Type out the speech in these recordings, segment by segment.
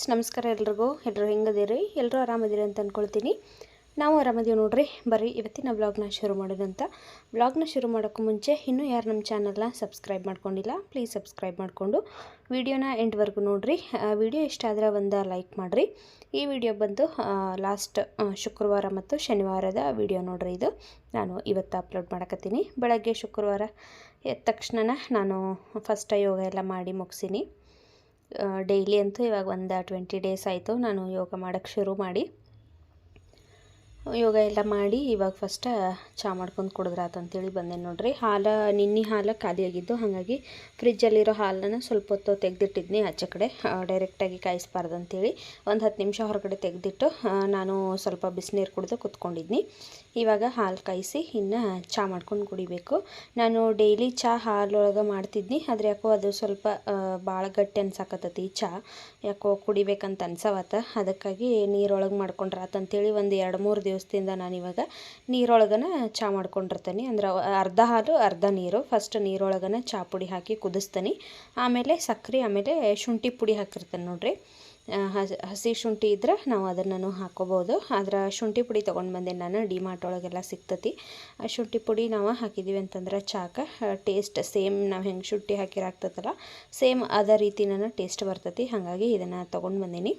Friends, ನಮಸ್ಕಾರ ಎಲ್ರಿಗೂ. ಎಲ್ಲರೂ ಹೆಂಗದಿರಿ? ಎಲ್ಲರೂ ಆರಾಮದಿರಿ ಅಂತ ಅಂದ್ಕೊಳ್ತೀನಿ ನಾವು ಆರಾಮದೀವಿ ನೋಡ್ರಿ. ಬರ್ರಿ, ಇವತ್ತಿನ ಬ್ಲಾಗ್ನ ಶುರು ಮಾಡೋದಂತ ಬ್ಲಾಗ್ನ ಶುರು ಮಾಡೋಕ್ಕೂ ಮುಂಚೆ ಇನ್ನೂ ಯಾರು ನಮ್ಮ ಚಾನಲ್ನ ಸಬ್ಸ್ಕ್ರೈಬ್ ಮಾಡ್ಕೊಂಡಿಲ್ಲ, ಪ್ಲೀಸ್ ಸಬ್ಸ್ಕ್ರೈಬ್ ಮಾಡಿಕೊಂಡು ವಿಡಿಯೋನ ಎಂಡ್ವರೆಗೂ ನೋಡಿರಿ. ವಿಡಿಯೋ ಇಷ್ಟ ಆದರೆ ಒಂದು ಲೈಕ್ ಮಾಡಿರಿ. ಈ ವಿಡಿಯೋ ಬಂದು ಲಾಸ್ಟ್ ಶುಕ್ರವಾರ ಮತ್ತು ಶನಿವಾರದ ವಿಡಿಯೋ ನೋಡ್ರಿ ಇದು. ನಾನು ಇವತ್ತು ಅಪ್ಲೋಡ್ ಮಾಡಕತ್ತೀನಿ. ಬೆಳಗ್ಗೆ ಶುಕ್ರವಾರ ಎದ್ದ ತಕ್ಷಣ ನಾನು ಫಸ್ಟ್ ಯೋಗ ಎಲ್ಲ ಮಾಡಿ ಮುಗಿಸೀನಿ. ಡೈಲಿ ಅಂತೂ ಇವಾಗ ಒಂದು ಟ್ವೆಂಟಿ ಡೇಸ್ ಆಯಿತು ನಾನು ಯೋಗ ಮಾಡೋಕ್ಕೆ ಶುರು ಮಾಡಿ. ಯೋಗ ಎಲ್ಲ ಮಾಡಿ ಇವಾಗ ಫಸ್ಟ್ ಚಹಾ ಮಾಡ್ಕೊಂಡು ಕುಡಿದ್ರೆ ಅಂತೇಳಿ ಬಂದೆ ನೋಡ್ರಿ. ಹಾಲು, ನಿನ್ನೆ ಹಾಲು ಖಾಲಿಯಾಗಿದ್ದು ಹಾಗಾಗಿ ಫ್ರಿಜ್ಜಲ್ಲಿರೋ ಹಾಲನ್ನು ಸ್ವಲ್ಪ ಹೊತ್ತು ತೆಗೆದಿಟ್ಟಿದ್ನಿ ಆಚೆ ಕಡೆ ಡೈರೆಕ್ಟಾಗಿ ಕಾಯಿಸ್ಬಾರ್ದು ಅಂತೇಳಿ. ಒಂದು ಹತ್ತು ನಿಮಿಷ ಹೊರಗಡೆ ತೆಗೆದಿಟ್ಟು ನಾನು ಸ್ವಲ್ಪ ಬಿಸಿನೀರು ಕುಡಿದು ಕುತ್ಕೊಂಡಿದ್ನಿ. ಇವಾಗ ಹಾಲು ಕಾಯಿಸಿ ಇನ್ನು ಚಹಾ ಮಾಡ್ಕೊಂಡು ಕುಡಿಬೇಕು. ನಾನು ಡೈಲಿ ಚಹಾ ಹಾಲೊಳಗೆ ಮಾಡ್ತಿದ್ನಿ. ಆದರೆ ಯಾಕೋ ಅದು ಸ್ವಲ್ಪ ಭಾಳ ಗಟ್ಟಿ ಅನ್ಸಾಕತ್ತತಿ ಚಹಾ ಯಾಕೋ ಕುಡಿಬೇಕಂತ ಅನ್ಸವತ್ತ. ಅದಕ್ಕಾಗಿ ನೀರೊಳಗೆ ಮಾಡ್ಕೊಂಡ್ರಾತಂತೇಳಿ ಒಂದು ಎರಡು ಮೂರು ದಿವಸದಿಂದ ನಾನು ಇವಾಗ ನೀರೊಳಗನ ಚಹಾ ಮಾಡ್ಕೊಂಡಿರ್ತೀನಿ. ಅಂದ್ರೆ ಅರ್ಧ ಹಾಲು, ಅರ್ಧ ನೀರು. ಫಸ್ಟ್ ನೀರೊಳಗನ ಚಹಾ ಪುಡಿ ಹಾಕಿ ಕುದಿಸ್ತೀನಿ. ಆಮೇಲೆ ಸಕ್ಕರೆ ಆಮೇಲೆ ಶುಂಠಿ ಪುಡಿ ಹಾಕಿರ್ತೇನೆ ನೋಡ್ರಿ. ಹಸಿ ಶುಂಠಿ ಇದ್ರೆ ನಾವು ಅದನ್ನು ಹಾಕೋಬೋದು. ಆದ್ರೆ ಶುಂಠಿ ಪುಡಿ ತೊಗೊಂಡು ಬಂದೆ ನಾನು ಡಿಮಾರ್ಟ್ ಒಳಗೆಲ್ಲ ಸಿಗ್ತತಿ. ಆ ಶುಂಠಿ ಪುಡಿ ನಾವು ಹಾಕಿದ್ದೀವಿ ಅಂತಂದ್ರೆ ಚಾಕ ಟೇಸ್ಟ್ ಸೇಮ್ ನಾವು ಹೆಂಗೆ ಶುಂಠಿ ಹಾಕಿರಾಗ್ತದಲ್ಲ ಸೇಮ್ ಅದೇ ರೀತಿ ನಾನು ಟೇಸ್ಟ್ ಬರ್ತತಿ. ಹಾಗಾಗಿ ಇದನ್ನು ತೊಗೊಂಡು ಬಂದೀನಿ.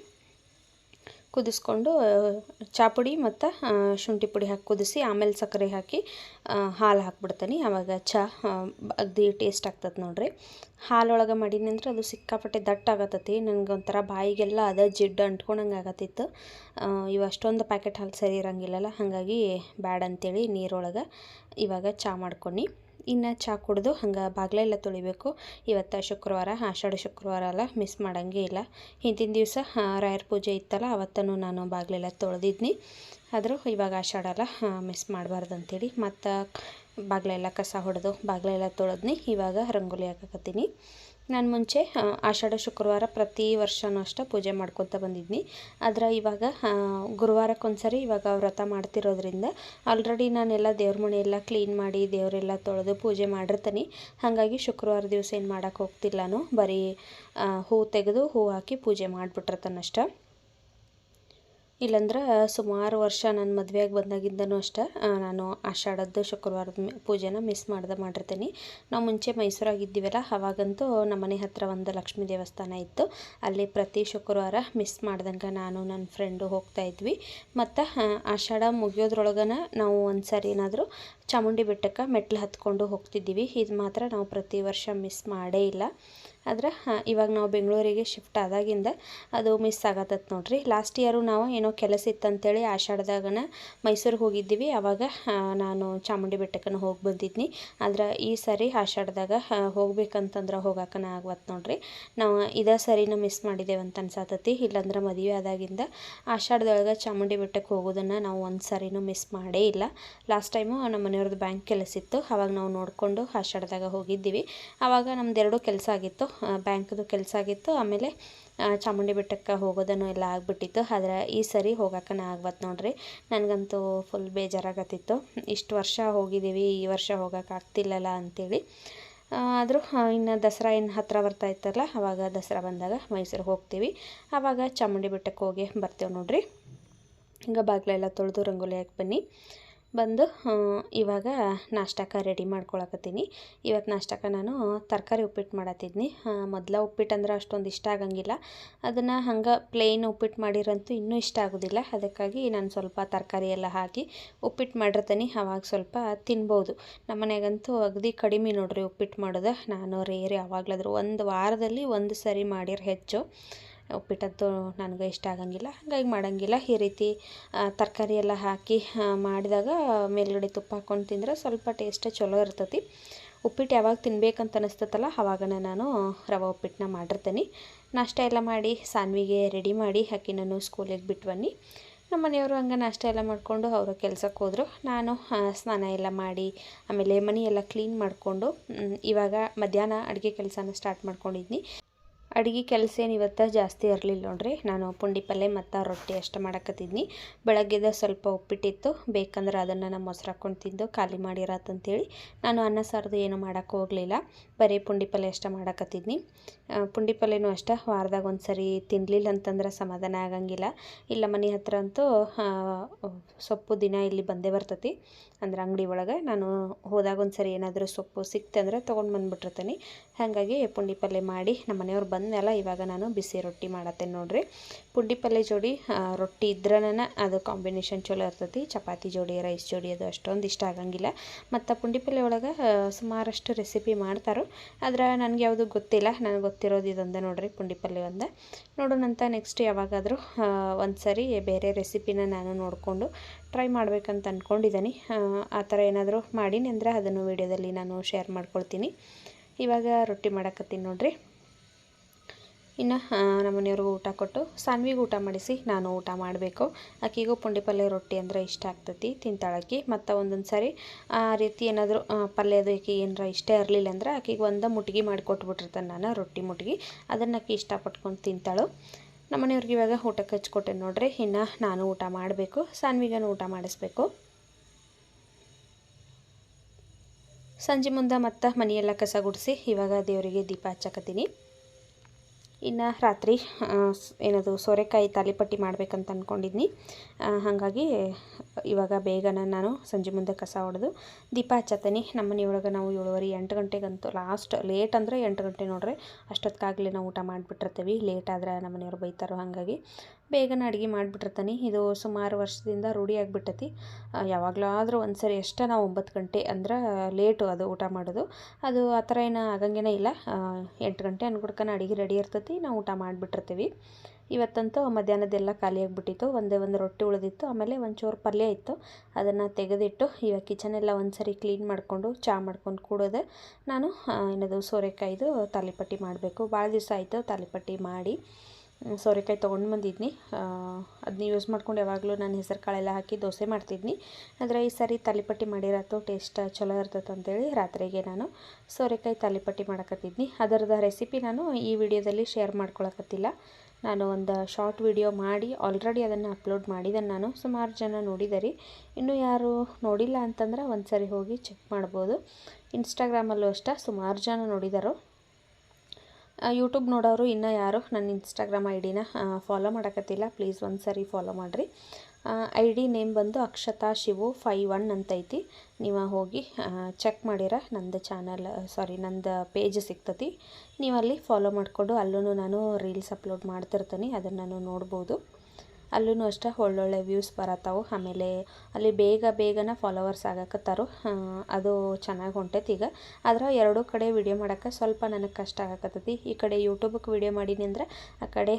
ಕುದಿಸ್ಕೊಂಡು ಚಾಪುಡಿ ಮತ್ತು ಶುಂಠಿ ಪುಡಿ ಹಾಕಿ ಕುದಿಸಿ, ಆಮೇಲೆ ಸಕ್ಕರೆ ಹಾಕಿ ಹಾಲು ಹಾಕ್ಬಿಡ್ತೀನಿ. ಆವಾಗ ಚಹಾ ಅಗ್ದಿ ಟೇಸ್ಟ್ ಆಗ್ತದೆ ನೋಡ್ರಿ. ಹಾಲೊಳಗೆ ಮಾಡೀನಿ ಅಂದ್ರೆ ಅದು ಸಿಕ್ಕಾಪಟ್ಟೆ ದಟ್ಟಾಗತ್ತತಿ ನನಗೆ ಒಂಥರ ಬಾಯಿಗೆಲ್ಲ ಅದ ಜಿಡ್ಡು ಅಂಟ್ಕೊಂಡಂಗೆ ಆಗತ್ತಿತ್ತು. ಇವು ಅಷ್ಟೊಂದು ಪ್ಯಾಕೆಟ್ ಹಾಲು ಸರಿ ಇರೋಂಗಿಲ್ಲಲ್ಲ. ಹಾಗಾಗಿ ಬ್ಯಾಡ್ ಅಂತೇಳಿ ನೀರೊಳಗೆ ಇವಾಗ ಚಹಾ ಮಾಡ್ಕೊಂಡು ಇನ್ನು ಚಾ ಕುಡಿದು ಹಂಗೆ ಬಾಗಿಲೆಲ್ಲ ತೊಳಿಬೇಕು. ಇವತ್ತು ಶುಕ್ರವಾರ, ಆಷಾಢ ಶುಕ್ರವಾರ ಅಲ್ಲ ಮಿಸ್ ಮಾಡೋಂಗೇ ಇಲ್ಲ. ಹಿಂದಿನ ದಿವಸ ರಾಯರ ಪೂಜೆ ಇತ್ತಲ್ಲ ಅವತ್ತೂ ನಾನು ಬಾಗಿಲೆಲ್ಲ ತೊಳೆದಿದ್ನಿ. ಆದರೂ ಇವಾಗ ಆಷಾಢ ಅಲ್ಲ ಮಿಸ್ ಮಾಡಬಾರ್ದು ಅಂತೇಳಿ ಮತ್ತು ಬಾಗಿಲೆಲ್ಲ ಕಸ ಹೊಡೆದು ಬಾಗಿಲೆಲ್ಲ ತೊಳೆದ್ನಿ. ಇವಾಗ ರಂಗೋಲಿ ಹಾಕಕತ್ತೀನಿ. ನಾನು ಮುಂಚೆ ಆಷಾಢ ಶುಕ್ರವಾರ ಪ್ರತಿ ವರ್ಷವೂ ಅಷ್ಟೇ ಪೂಜೆ ಮಾಡ್ಕೊತ ಬಂದಿದ್ನಿ. ಆದರೆ ಇವಾಗ ಗುರುವಾರಕ್ಕೊಂದ್ಸರಿ ಇವಾಗ ವ್ರತ ಮಾಡ್ತಿರೋದ್ರಿಂದ ಆಲ್ರೆಡಿ ನಾನೆಲ್ಲ ದೇವ್ರ ಮನೆಯೆಲ್ಲ ಕ್ಲೀನ್ ಮಾಡಿ ದೇವರೆಲ್ಲ ತೊಳೆದು ಪೂಜೆ ಮಾಡಿರ್ತೀನಿ. ಹಾಗಾಗಿ ಶುಕ್ರವಾರ ದಿವಸ ಏನು ಮಾಡೋಕ್ಕೆ ನಾನು ಬರೀ ಹೂ ತೆಗೆದು ಹೂ ಹಾಕಿ ಪೂಜೆ ಮಾಡಿಬಿಟ್ಟಿರ್ತಾನಷ್ಟೆ. ಇಲ್ಲಾಂದ್ರೆ ಸುಮಾರು ವರ್ಷ ನನ್ನ ಮದುವೆಯಾಗಿ ಬಂದಾಗಿಂದನೂ ಅಷ್ಟೇ ನಾನು ಆಷಾಢದ್ದು ಶುಕ್ರವಾರದ ಪೂಜೆನ ಮಿಸ್ ಮಾಡ್ದೆ ಮಾಡಿರ್ತೀನಿ. ನಾವು ಮುಂಚೆ ಮೈಸೂರಾಗಿದ್ದೀವಲ್ಲ, ಅವಾಗಂತೂ ನಮ್ಮ ಮನೆ ಹತ್ತಿರ ಒಂದು ಲಕ್ಷ್ಮೀ ದೇವಸ್ಥಾನ ಇತ್ತು. ಅಲ್ಲಿ ಪ್ರತಿ ಶುಕ್ರವಾರ ಮಿಸ್ ಮಾಡ್ದಂಗೆ ನಾನು, ನನ್ನ ಫ್ರೆಂಡು ಹೋಗ್ತಾ ಇದ್ವಿ. ಮತ್ತು ಆಷಾಢ ಮುಗಿಯೋದ್ರೊಳಗನ ನಾವು ಒಂದು ಸಾರಿ ಏನಾದರೂ ಚಾಮುಂಡಿ ಬೆಟ್ಟಕ್ಕೆ ಮೆಟ್ಲು ಹತ್ಕೊಂಡು ಹೋಗ್ತಿದ್ದೀವಿ. ಇದು ಮಾತ್ರ ನಾವು ಪ್ರತಿ ವರ್ಷ ಮಿಸ್ ಮಾಡೇ ಇಲ್ಲ. ಆದ್ರೆ ಇವಾಗ ನಾವು ಬೆಂಗಳೂರಿಗೆ ಶಿಫ್ಟ್ ಆದಾಗಿಂದ ಅದು ಮಿಸ್ ಆಗತ್ತತ್ ನೋಡ್ರಿ. ಲಾಸ್ಟ್ ಇಯರು ನಾವು ಏನೋ ಕೆಲಸ ಇತ್ತಂತೇಳಿ ಆಷಾಢದಾಗನ ಮೈಸೂರಿಗೆ ಹೋಗಿದ್ದೀವಿ. ಆವಾಗ ನಾನು ಚಾಮುಂಡಿ ಬೆಟ್ಟಕ್ಕನ ಹೋಗಿ ಬಂದಿದ್ನಿ. ಆದ್ರೆ ಈ ಸರಿ ಆಷಾಢದಾಗ ಹೋಗ್ಬೇಕಂತಂದ್ರೆ ಹೋಗಾಕನ ಆಗ್ವತ್ ನೋಡ್ರಿ. ನಾವು ಇದೇ ಸರಿನ ಮಿಸ್ ಮಾಡಿದ್ದೇವೆ ಅಂತ ಅನ್ಸತ್ತತಿ ಇಲ್ಲಾಂದ್ರೆ ಮದುವೆ ಆದಾಗಿಂದ ಆಷಾಢದೊಳಗೆ ಚಾಮುಂಡಿ ಬೆಟ್ಟಕ್ಕೆ ಹೋಗೋದನ್ನು ನಾವು ಒಂದು ಸರಿನೂ ಮಿಸ್ ಮಾಡೇ ಇಲ್ಲ. ಲಾಸ್ಟ್ ಟೈಮು ನಮ್ಮ ಮನೆಯವ್ರದ್ದು ಬ್ಯಾಂಕ್ ಕೆಲಸ ಇತ್ತು. ಅವಾಗ ನಾವು ನೋಡಿಕೊಂಡು ಆಷಾಢದಾಗ ಹೋಗಿದ್ದೀವಿ. ಆವಾಗ ನಮ್ದು ಎರಡೂ ಕೆಲಸ ಆಗಿತ್ತು. ಬ್ಯಾಂಕ್ದು ಕೆಲಸ ಆಗಿತ್ತು. ಆಮೇಲೆ ಚಾಮುಂಡಿ ಬೆಟ್ಟಕ್ಕೆ ಹೋಗೋದನ್ನು ಎಲ್ಲ ಆಗಿಬಿಟ್ಟಿತ್ತು. ಆದರೆ ಈ ಸರಿ ಹೋಗೋಕೆ ಆಗ್ಬತ್ ನೋಡ್ರಿ. ನನಗಂತೂ ಫುಲ್ ಬೇಜಾರಾಗತ್ತಿತ್ತು. ಇಷ್ಟು ವರ್ಷ ಹೋಗಿದ್ದೀವಿ, ಈ ವರ್ಷ ಹೋಗೋಕೆ ಆಗ್ತಿಲ್ಲಲ್ಲ ಅಂಥೇಳಿ ಆದರೂ ಇನ್ನು ದಸರಾ ಏನು ಹತ್ತಿರ ಬರ್ತಾ ಇತ್ತಲ್ಲ ಆವಾಗ ದಸರಾ ಬಂದಾಗ ಮೈಸೂರಿಗೆ ಹೋಗ್ತೀವಿ. ಆವಾಗ ಚಾಮುಂಡಿ ಬೆಟ್ಟಕ್ಕೆ ಹೋಗಿ ಬರ್ತೇವೆ ನೋಡ್ರಿ. ಹಿಂಗೆ ಬಾಗಿಲೆಲ್ಲ ತೊಳೆದು ರಂಗೋಲಿ ಹಾಕಿ ಬನ್ನಿ. ಬಂದು ಇವಾಗ ನಾಷ್ಟಕ್ಕೆ ರೆಡಿ ಮಾಡ್ಕೊಳಕತ್ತೀನಿ. ಇವತ್ತು ನಾಷ್ಟಕ್ಕೆ ನಾನು ತರಕಾರಿ ಉಪ್ಪಿಟ್ಟು ಮಾಡತ್ತಿದ್ನಿ. ಮೊದಲ ಉಪ್ಪಿಟ್ಟು ಅಂದ್ರೆ ಅಷ್ಟೊಂದು ಇಷ್ಟ ಆಗಂಗಿಲ್ಲ. ಅದನ್ನು ಹಂಗೆ ಪ್ಲೇನ್ ಉಪ್ಪಿಟ್ಟು ಮಾಡಿರಂತೂ ಇನ್ನೂ ಇಷ್ಟ ಆಗೋದಿಲ್ಲ. ಅದಕ್ಕಾಗಿ ನಾನು ಸ್ವಲ್ಪ ತರಕಾರಿ ಎಲ್ಲ ಹಾಕಿ ಉಪ್ಪಿಟ್ಟು ಮಾಡಿರ್ತೀನಿ. ಅವಾಗ ಸ್ವಲ್ಪ ತಿನ್ಬೋದು. ನಮ್ಮ ಮನೆಗಂತೂ ಅಗದಿ ಕಡಿಮೆ ನೋಡ್ರಿ ಉಪ್ಪಿಟ್ಟು ಮಾಡೋದು. ನಾನು ರೇರ್ ಯಾವಾಗಲಾದರೂ ಒಂದು ವಾರದಲ್ಲಿ ಒಂದು ಸರಿ ಮಾಡಿರ ಹೆಚ್ಚು. ಉಪ್ಪಿಟ್ಟಂತೂ ನನಗೆ ಇಷ್ಟ ಆಗಂಗಿಲ್ಲ. ಹಾಗಾಗಿ ಮಾಡಂಗಿಲ್ಲ. ಈ ರೀತಿ ತರಕಾರಿ ಎಲ್ಲ ಹಾಕಿ ಮಾಡಿದಾಗ ಮೇಲುಗಡೆ ತುಪ್ಪ ಹಾಕ್ಕೊಂಡು ತಿಂದರೆ ಸ್ವಲ್ಪ ಟೇಸ್ಟ್ ಚಲೋ ಇರ್ತತಿ. ಉಪ್ಪಿಟ್ಟು ಯಾವಾಗ ತಿನ್ಬೇಕಂತ ಅನಿಸ್ತತಲ್ಲ ಆವಾಗನೇ ನಾನು ರವೆ ಉಪ್ಪಿಟ್ಟನ್ನ ಮಾಡಿರ್ತೀನಿ. ನಾಷ್ಟ ಎಲ್ಲ ಮಾಡಿ, ಸಾನ್ವಿಗೆ ರೆಡಿ ಮಾಡಿ ಹಾಕಿ ನಾನು ಸ್ಕೂಲಿಗೆ ಬಿಟ್ಟು ಬನ್ನಿ. ನಮ್ಮ ಮನೆಯವರು ಹಂಗೆ ನಾಷ್ಟ ಎಲ್ಲ ಮಾಡಿಕೊಂಡು ಅವರು ಕೆಲಸಕ್ಕೆ ಹೋದರು. ನಾನು ಸ್ನಾನ ಎಲ್ಲ ಮಾಡಿ, ಆಮೇಲೆ ಮನೆಯೆಲ್ಲ ಕ್ಲೀನ್ ಮಾಡಿಕೊಂಡು ಇವಾಗ ಮಧ್ಯಾಹ್ನ ಅಡುಗೆ ಕೆಲಸನ ಸ್ಟಾರ್ಟ್ ಮಾಡ್ಕೊಂಡಿದ್ನಿ. ಅಡುಗೆ ಕೆಲಸ ಏನು ಇವತ್ತು ಜಾಸ್ತಿ ಇರಲಿಲ್ಲ ನೋಡ್ರಿ. ನಾನು ಪುಂಡಿ ಪಲ್ಯ ಮತ್ತು ರೊಟ್ಟಿ ಅಷ್ಟು ಮಾಡಕತ್ತಿದ್ನಿ. ಬೆಳಗ್ಗೆದ ಸ್ವಲ್ಪ ಉಪ್ಪಿಟ್ಟಿತ್ತು. ಬೇಕಂದ್ರೆ ಅದನ್ನು ನಮ್ಮ ಮೊಸರು ಹಾಕ್ಕೊಂಡು ತಿಂದು ಖಾಲಿ ಮಾಡಿರತ್ತಂತೇಳಿ ನಾನು ಅನ್ನ ಸಾರ್ದು ಏನು ಮಾಡೋಕ್ಕೆ ಹೋಗಲಿಲ್ಲ. ಬರೀ ಪುಂಡಿ ಪಲ್ಯ ಅಷ್ಟೇ ಮಾಡಕತ್ತಿದ್ನಿ. ಪುಂಡಿ ಅಷ್ಟೇ. ವಾರದಾಗ ಒಂದು ಸರಿ ತಿನ್ನಲಿಲ್ಲ ಅಂತಂದ್ರೆ ಸಮಾಧಾನ ಆಗಂಗಿಲ್ಲ. ಇಲ್ಲ ಮನೆ ಹತ್ರ ಅಂತೂ ಸೊಪ್ಪು ದಿನ ಇಲ್ಲಿ ಬಂದೇ ಬರ್ತತಿ. ಅಂದ್ರೆ ಅಂಗಡಿ ಒಳಗೆ. ನಾನು ಹೋದಾಗ ಒಂದು ಸರಿ ಏನಾದರೂ ಸೊಪ್ಪು ಸಿಕ್ತೆ ಅಂದರೆ ತೊಗೊಂಡು ಬಂದುಬಿಟ್ಟಿರ್ತೀನಿ. ಹಾಗಾಗಿ ಪುಂಡಿ ಪಲ್ಯ ಮಾಡಿ ನಮ್ಮ ಮನೆಯವ್ರು ಬಂದೆಲ್ಲ ಇವಾಗ ನಾನು ಬಿಸಿ ರೊಟ್ಟಿ ಮಾಡತ್ತೇನೆ ನೋಡ್ರಿ. ಪುಂಡಿ ಪಲ್ಯ ಜೋಡಿ ರೊಟ್ಟಿ ಇದ್ರನ ಅದು ಕಾಂಬಿನೇಷನ್ ಚಲೋ ಇರ್ತೈತಿ. ಚಪಾತಿ ಜೋಡಿ ರೈಸ್ ಜೋಡಿ ಅದು ಅಷ್ಟೊಂದು ಇಷ್ಟ ಆಗಂಗಿಲ್ಲ. ಮತ್ತು ಪುಂಡಿ ಪಲ್ಯ ಒಳಗೆ ಸುಮಾರಷ್ಟು ರೆಸಿಪಿ ಮಾಡ್ತಾರೋ. ಆದ್ರೆ ನನಗೆ ಯಾವುದು ಗೊತ್ತಿಲ್ಲ. ನನಗೆ ಗೊತ್ತಿರೋದು ಇದೊಂದೇ ನೋಡ್ರಿ ಪುಂಡಿ ಪಲ್ಯ ಒಂದೇ ನೋಡೋಣಂತ ನೆಕ್ಸ್ಟ್ ಯಾವಾಗಾದರೂ ಒಂದು ಸರಿ ಬೇರೆ ರೆಸಿಪಿನ ನಾನು ನೋಡಿಕೊಂಡು ಟ್ರೈ ಮಾಡಬೇಕಂತ ಅಂದ್ಕೊಂಡಿದ್ದೀನಿ ಆ ಥರ ಏನಾದರೂ ಮಾಡೀನಿ ಅಂದರೆ ಅದನ್ನು ವೀಡಿಯೋದಲ್ಲಿ ನಾನು ಶೇರ್ ಮಾಡ್ಕೊಳ್ತೀನಿ. ಇವಾಗ ರೊಟ್ಟಿ ಮಾಡಕತ್ತೀನಿ ನೋಡ್ರಿ. ಇನ್ನು ನಮ್ಮ ಮನೆಯವ್ರಿಗೂ ಊಟ ಕೊಟ್ಟು ಸಾನ್ವಿಗೆ ಊಟ ಮಾಡಿಸಿ ನಾನು ಊಟ ಮಾಡಬೇಕು. ಆಕೆಗೂ ಪುಂಡಿ ಪಲ್ಯ ರೊಟ್ಟಿ ಅಂದರೆ ಇಷ್ಟ ಆಗ್ತೈತಿ, ತಿಂತಾಳಕ್ಕಿ. ಮತ್ತು ಒಂದೊಂದು ಸಾರಿ, ಆ ರೀತಿ ಏನಾದರೂ ಪಲ್ಯದ ಆಕೆ ಏನಾರ ಇಷ್ಟ ಇರಲಿಲ್ಲ ಅಂದ್ರೆ ಆಕೆಗೆ ಒಂದು ಮುಟ್ಗಿ ಮಾಡಿ ಕೊಟ್ಬಿಟ್ಟಿರ್ತಾನೆ ನಾನು, ರೊಟ್ಟಿ ಮುಟ್ಗಿ. ಅದನ್ನು ಆಕಿ ಇಷ್ಟಪಟ್ಕೊಂಡು ತಿಂತಾಳು. ನಮ್ಮ ಮನೆಯವ್ರಿಗೆ ಇವಾಗ ಊಟಕ್ಕೆ ಹಚ್ಕೊಟ್ಟೆ ನೋಡ್ರಿ, ಇನ್ನು ನಾನು ಊಟ ಮಾಡಬೇಕು, ಸಾನ್ವಿಗೇನು ಊಟ ಮಾಡಿಸ್ಬೇಕು. ಸಂಜೆ ಮುಂದೆ ಮತ್ತೆ ಮನೆಯೆಲ್ಲ ಕಸ ಗುಡಿಸಿ ಇವಾಗ ದೇವರಿಗೆ ದೀಪ ಹಚ್ಚಕತ್ತೀನಿ. ಇನ್ನು ರಾತ್ರಿ ಏನದು ಸೋರೆಕಾಯಿ ತಾಲಿಪಟ್ಟಿ ಮಾಡ್ಬೇಕಂತ ಅಂದ್ಕೊಂಡಿದ್ನಿ ಹಾಗಾಗಿ ಇವಾಗ ಬೇಗನ ನಾನು ಸಂಜೆ ಮುಂದೆ ಕಸ ಹೊಡೆದು ದೀಪ ಹಚ್ಚತ್ತೀನಿ. ನಮ್ಮ ಮನೆಯೊಳಗೆ ನಾವು ಏಳುವರೆ ಎಂಟು ಗಂಟೆಗಂತೂ ಲಾಸ್ಟ್ ಲೇಟ್ ಅಂದರೆ ಎಂಟು ಗಂಟೆ ನೋಡ್ರಿ. ಅಷ್ಟೊತ್ತಿಗಾಗಲೇ ನಾವು ಊಟ ಮಾಡಿಬಿಟ್ಟಿರ್ತೀವಿ. ಲೇಟ್ ಆದರೆ ನಮ್ಮ ಮನೆಯವ್ರು ಬೈತಾರೋ ಹಾಗಾಗಿ. ಬೇಗನೆ ಅಡುಗೆ ಮಾಡಿಬಿಟ್ಟಿರ್ತಾನೆ. ಇದು ಸುಮಾರು ವರ್ಷದಿಂದ ರೂಢಿ ಯಾವಾಗಲೂ ಯಾವಾಗಲಾದರೂ ಒಂದು ಸರಿ ಎಷ್ಟ ನಾವು ಒಂಬತ್ತು ಗಂಟೆ ಅಂದ್ರೆ ಲೇಟು ಅದು ಊಟ ಮಾಡೋದು. ಅದು ಆ ಥರ ಏನು ಆಗಂಗೇನೇ ಇಲ್ಲ. ಎಂಟು ಗಂಟೆ ಅನ್ಕೊಡ್ಕನ ಅಡುಗೆ ರೆಡಿ ಇರ್ತತಿ. ನಾವು ಊಟ ಮಾಡಿಬಿಟ್ಟಿರ್ತೀವಿ. ಇವತ್ತಂತೂ ಮಧ್ಯಾಹ್ನದೆಲ್ಲ ಖಾಲಿ ಆಗಿಬಿಟ್ಟಿತ್ತು. ಒಂದೇ ಒಂದು ರೊಟ್ಟಿ ಉಳಿದಿತ್ತು. ಆಮೇಲೆ ಒಂಚೂರು ಚೂರು ಪಲ್ಯ ಇತ್ತು. ಅದನ್ನು ತೆಗೆದಿಟ್ಟು ಇವಾಗ ಕಿಚನೆಲ್ಲ ಒಂದು ಸರಿ ಕ್ಲೀನ್ ಮಾಡಿಕೊಂಡು ಚಹಾ ಮಾಡ್ಕೊಂಡು ಕೂಡೋದೆ ನಾನು ಏನದು ಸೋರೆಕಾಯ್ದು ತಾಲಿಪಟ್ಟಿ ಮಾಡಬೇಕು. ಭಾಳ ದಿವಸ ಆಯಿತು ತಾಲಿಪಟ್ಟಿ ಮಾಡಿ. ಸೋರೆಕಾಯಿ ತೊಗೊಂಡು ಬಂದಿದ್ನಿ. ಅದನ್ನ ಯೂಸ್ ಮಾಡ್ಕೊಂಡು ಯಾವಾಗಲೂ ನಾನು ಹೆಸರು ಕಾಳೆಲ್ಲ ಹಾಕಿ ದೋಸೆ ಮಾಡ್ತಿದ್ನಿ. ಆದರೆ ಈ ಸಾರಿ ತಾಲಿಪಟ್ಟಿ ಮಾಡಿರತ್ತು ಟೇಸ್ಟ್ ಚಲೋ ಇರ್ತೈತೆ ಅಂತೇಳಿ ರಾತ್ರಿಗೆ ನಾನು ಸೋರೆಕಾಯಿ ತಾಲಿಪಟ್ಟಿ ಮಾಡಕತ್ತಿದ್ನಿ. ಅದರದ ರೆಸಿಪಿ ನಾನು ಈ ವಿಡಿಯೋದಲ್ಲಿ ಶೇರ್ ಮಾಡ್ಕೊಳಕತ್ತಿಲ್ಲ. ನಾನು ಒಂದು ಶಾರ್ಟ್ ವಿಡಿಯೋ ಮಾಡಿ ಆಲ್ರೆಡಿ ಅದನ್ನು ಅಪ್ಲೋಡ್ ಮಾಡಿದ್ದೇನೆ ನಾನು. ಸುಮಾರು ಜನ ನೋಡಿದರಿ. ಇನ್ನು ಯಾರು ನೋಡಿಲ್ಲ ಅಂತಂದ್ರೆ ಒಂದು ಸರಿ ಹೋಗಿ ಚೆಕ್ ಮಾಡ್ಬೋದು. ಇನ್ಸ್ಟಾಗ್ರಾಮಲ್ಲೂ ಅಷ್ಟೇ ಸುಮಾರು ಜನ ನೋಡಿದಾರೋ. ಯೂಟ್ಯೂಬ್ ನೋಡೋರು ಇನ್ನೂ ಯಾರು ನನ್ನ ಇನ್ಸ್ಟಾಗ್ರಾಮ್ ಐ ಡಿನ ಫಾಲೋ ಮಾಡಕತ್ತಿಲ್ಲ. ಪ್ಲೀಸ್ ಒಂದು ಸರಿ ಫಾಲೋ ಮಾಡಿರಿ ಐ ಡಿ ನೇಮ್ ಬಂದು ಅಕ್ಷತಾ ಶಿವು ಫೈವ್ ಒನ್ ಅಂತೈತಿ. ನೀವು ಹೋಗಿ ಚೆಕ್ ಮಾಡಿರ ನಂದು ಚಾನಲ್ ಸಾರಿ ನಂದು ಪೇಜ್ ಸಿಗ್ತತಿ. ನೀವು ಅಲ್ಲಿ ಫಾಲೋ ಮಾಡಿಕೊಂಡು ಅಲ್ಲೂ ನಾನು ರೀಲ್ಸ್ ಅಪ್ಲೋಡ್ ಮಾಡ್ತಿರ್ತೀನಿ. ಅದನ್ನು ನಾನು ನೋಡ್ಬೋದು. ಅಲ್ಲೂ ಅಷ್ಟೇ ಒಳ್ಳೊಳ್ಳೆ ವ್ಯೂಸ್ ಬರತ್ತಾವು. ಆಮೇಲೆ ಅಲ್ಲಿ ಬೇಗ ಬೇಗನೆ ಫಾಲೋವರ್ಸ್ ಆಗಕತ್ತಾರು. ಅದು ಚೆನ್ನಾಗಿ ಹೊಂಟೈತಿ ಈಗ. ಆದ್ರೆ ಎರಡೂ ಕಡೆ ವಿಡಿಯೋ ಮಾಡೋಕ್ಕೆ ಸ್ವಲ್ಪ ನನಗೆ ಕಷ್ಟ ಆಗಕತ್ತೈತಿ. ಈ ಕಡೆ ಯೂಟ್ಯೂಬಕ್ಕೆ ವಿಡಿಯೋ ಮಾಡೀನಿ ಅಂದರೆ, ಆ ಕಡೆ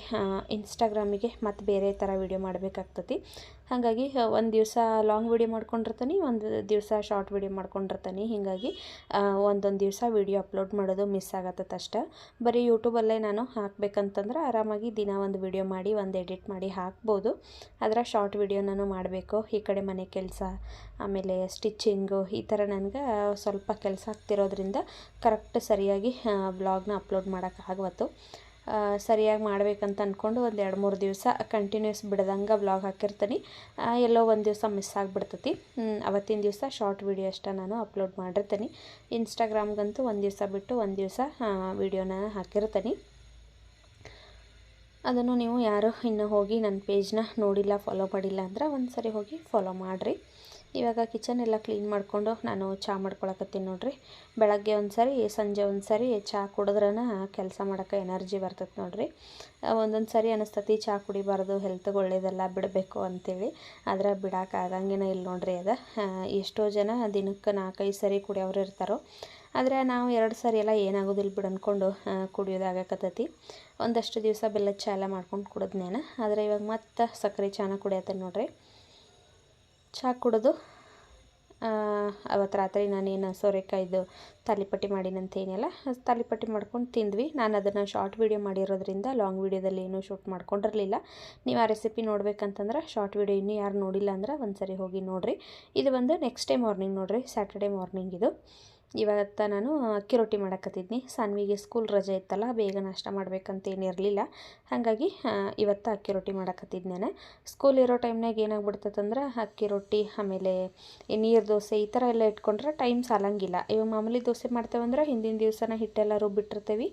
ಇನ್ಸ್ಟಾಗ್ರಾಮಿಗೆ ಮತ್ತು ಬೇರೆ ಥರ ವಿಡಿಯೋ ಮಾಡಬೇಕಾಗ್ತತಿ. ಹಾಗಾಗಿ ಒಂದು ದಿವಸ ಲಾಂಗ್ ವಿಡಿಯೋ ಮಾಡ್ಕೊಂಡಿರ್ತೀನಿ, ಒಂದು ದಿವಸ ಶಾರ್ಟ್ ವಿಡಿಯೋ ಮಾಡ್ಕೊಂಡಿರ್ತೀನಿ. ಹೀಗಾಗಿ ಒಂದೊಂದು ದಿವಸ ವಿಡಿಯೋ ಅಪ್ಲೋಡ್ ಮಾಡೋದು ಮಿಸ್ ಆಗತ್ತೆ ಅಷ್ಟೆ. ಬರೀ ಯೂಟ್ಯೂಬಲ್ಲೇ ನಾನು ಹಾಕ್ಬೇಕಂತಂದ್ರೆ ಆರಾಮಾಗಿ ದಿನ ಒಂದು ವಿಡಿಯೋ ಮಾಡಿ, ಒಂದು ಎಡಿಟ್ ಮಾಡಿ ಹಾಕ್ಬೋದು. ಅದರ ಶಾರ್ಟ್ ವೀಡಿಯೋ ನಾನು ಮಾಡಬೇಕು. ಈ ಕಡೆ ಮನೆ ಕೆಲಸ, ಆಮೇಲೆ ಸ್ಟಿಚ್ಚಿಂಗು ಈ ಥರ ನನಗೆ ಸ್ವಲ್ಪ ಕೆಲಸ ಆಗ್ತಿರೋದ್ರಿಂದ ಕರೆಕ್ಟ್ ಸರಿಯಾಗಿ ಬ್ಲಾಗ್ನ ಅಪ್ಲೋಡ್ ಮಾಡೋಕ್ಕಾಗವತ್ತು ಸರಿಯಾಗಿ ಮಾಡಬೇಕಂತ ಅಂದ್ಕೊಂಡು ಒಂದು ಎರಡು ಮೂರು ದಿವಸ ಕಂಟಿನ್ಯೂಸ್ ಬಿಡ್ದಂಗೆ ಬ್ಲಾಗ್ ಹಾಕಿರ್ತೀನಿ. ಎಲ್ಲೋ ಒಂದು ದಿವಸ ಮಿಸ್ ಆಗಿಬಿಡ್ತೈತಿ. ಅವತ್ತಿನ ದಿವಸ ಶಾರ್ಟ್ ವೀಡಿಯೋ ಅಷ್ಟೇ ನಾನು ಅಪ್ಲೋಡ್ ಮಾಡಿರ್ತೀನಿ. ಇನ್ಸ್ಟಾಗ್ರಾಮ್ಗಂತೂ ಒಂದು ದಿವಸ ಬಿಟ್ಟು ಒಂದು ದಿವಸ ವೀಡಿಯೋನ ಹಾಕಿರ್ತೀನಿ. ಅದನ್ನು ನೀವು ಯಾರು ಇನ್ನು ಹೋಗಿ ನನ್ನ ಪೇಜ್ನ ನೋಡಿಲ್ಲ ಫಾಲೋ ಮಾಡಿಲ್ಲ ಅಂದ್ರೆ ಒಂದು ಸರಿ ಹೋಗಿ ಫಾಲೋ ಮಾಡಿರಿ. ಇವಾಗ ಕಿಚನ್ ಎಲ್ಲ ಕ್ಲೀನ್ ಮಾಡಿಕೊಂಡು ನಾನು ಚಹಾ ಮಾಡ್ಕೊಳಕತ್ತೀನಿ ನೋಡ್ರಿ. ಬೆಳಗ್ಗೆ ಒಂದು ಸರಿ ಸಂಜೆ ಒಂದು ಸರಿ ಚಹಾ ಕುಡಿದ್ರನ ಕೆಲಸ ಮಾಡೋಕೆ ಎನರ್ಜಿ ಬರ್ತೈತೆ ನೋಡ್ರಿ. ಒಂದೊಂದು ಸರಿ ಅನಿಸ್ತತಿ ಚಹಾ ಕುಡಿಬಾರ್ದು ಹೆಲ್ತ್ಗೆ ಒಳ್ಳೇದೆಲ್ಲ ಬಿಡಬೇಕು ಅಂತೇಳಿ. ಆದರೆ ಬಿಡೋಕೆ ಆಗಂಗೇನ ಇಲ್ಲ ನೋಡ್ರಿ ಅದು. ಎಷ್ಟೋ ಜನ ದಿನಕ್ಕೆ ನಾಲ್ಕೈದು ಸರಿ ಕುಡಿಯೋರು ಇರ್ತಾರೋ. ಆದರೆ ನಾವು ಎರಡು ಸರಿ ಎಲ್ಲ ಏನಾಗೋದಿಲ್ಲ ಬಿಡು ಅಂದ್ಕೊಂಡು ಕುಡಿಯೋದಾಗಕತ್ತೈತಿ ಒಂದಷ್ಟು ದಿವಸ ಬೆಲ್ಲದ ಚಹಾ ಎಲ್ಲ ಮಾಡ್ಕೊಂಡು ಕುಡಿದ್ನೇನ. ಆದರೆ ಇವಾಗ ಮತ್ತೆ ಸಕ್ಕರೆ ಚಹಾನ ಕುಡಿಯತ್ತೆ ನೋಡ್ರಿ. ಚಹಾ ಕುಡಿದು ಅವತ್ತು ರಾತ್ರಿ ನಾನೇನು ಸೋರೆಕಾಯ್ದು ತಾಲಿಪಟ್ಟಿ ಮಾಡಿನಂತ ಏನಿಲ್ಲ ತಾಲಿಪಟ್ಟಿ ಮಾಡ್ಕೊಂಡು ತಿಂದ್ವಿ. ನಾನು ಅದನ್ನು ಶಾರ್ಟ್ ವೀಡಿಯೋ ಮಾಡಿರೋದ್ರಿಂದ ಲಾಂಗ್ ವೀಡಿಯೋದಲ್ಲಿ ಏನೂ ಶೂಟ್ ಮಾಡ್ಕೊಂಡಿರಲಿಲ್ಲ. ನೀವು ಆ ರೆಸಿಪಿ ನೋಡ್ಬೇಕಂತಂದ್ರೆ ಶಾರ್ಟ್ ವೀಡಿಯೋ ಇನ್ನೂ ಯಾರು ನೋಡಿಲ್ಲ ಅಂದ್ರೆ ಒಂದು ಸರಿ ಹೋಗಿ ನೋಡಿರಿ. ಇದು ಬಂದು ನೆಕ್ಸ್ಟ್ ಡೇ ಮಾರ್ನಿಂಗ್ ನೋಡಿರಿ ಸ್ಯಾಟರ್ಡೇ ಮಾರ್ನಿಂಗ್ ಇದು. ಇವತ್ತ ನಾನು ಅಕ್ಕಿ ರೊಟ್ಟಿ ಮಾಡಕತ್ತಿದ್ನಿ. ಸಾನ್ವಿಗೆ ಸ್ಕೂಲ್ ರಜೆ ಇತ್ತಲ್ಲ, ಬೇಗ ನಾಷ್ಟ ಮಾಡ್ಬೇಕಂತ ಏನಿರಲಿಲ್ಲ ಹಾಗಾಗಿ ಇವತ್ತು ಅಕ್ಕಿ ರೊಟ್ಟಿ ಮಾಡಕತ್ತಿದ್ನೇನೆ ನಾನು. ಸ್ಕೂಲ್ ಇರೋ ಟೈಮ್ನಾಗ ಏನಾಗ್ಬಿಡ್ತದಂದ್ರೆ ಅಕ್ಕಿ ರೊಟ್ಟಿ, ಆಮೇಲೆ ನೀರು ದೋಸೆ ಈ ಥರ ಎಲ್ಲ ಇಟ್ಕೊಂಡ್ರೆ ಟೈಮ್ ಸಾಲಂಗಿಲ್ಲ. ಇವಾಗ ಮಾಮೂಲಿ ದೋಸೆ ಮಾಡ್ತೇವಂದ್ರೆ ಹಿಂದಿನ ದಿವಸನ ಹಿಟ್ಟೆಲ್ಲ ರುಬ್ಬಿಟ್ಟಿರ್ತೀವಿ